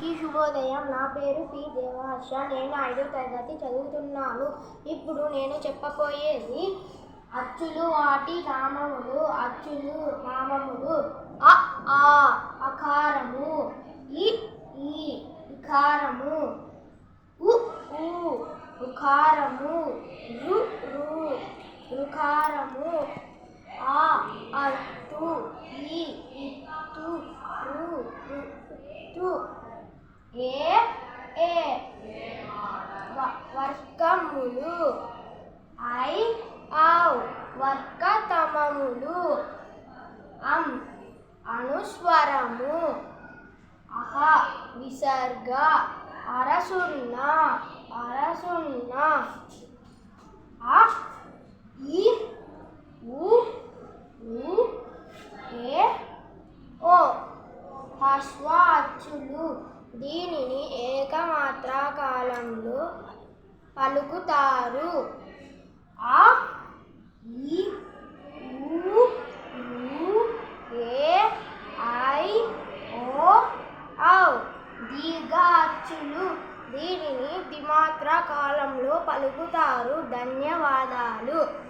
ఈ శుభోదయం. నా పేరు పి. దేవాష నేను ఐదో తరగతి చదువుతున్నాను. ఇప్పుడు నేను చెప్పబోయేది అచ్చులు వాటి నామములు అచ్చులు నామములు. అ ఆ అకారము. ఇ ఈ ఇకారము ఉ ఊ ఉకారము. రు రు రుకారము ఆ అట్టు ఈ ఇట్టు రు ఏ ఏ. వ- వర్గములు. ఐ ఔ వర్గతమములు. అం అనుస్వరము. అహ విసర్గ. అరసున్న అరసున్న. అ ఈ ఉ ఊ ఏ ఓ. హస్వాచులు దీనిని ఏకమాత్ర కాలంలో పలుకుతారు. ఆ ఈ ఊ ఏ ఐ ఓ ఔ దీర్ఘ అచ్చులు దీనిని ద్విమాత్రా కాలంలో పలుకుతారు. ధన్యవాదాలు.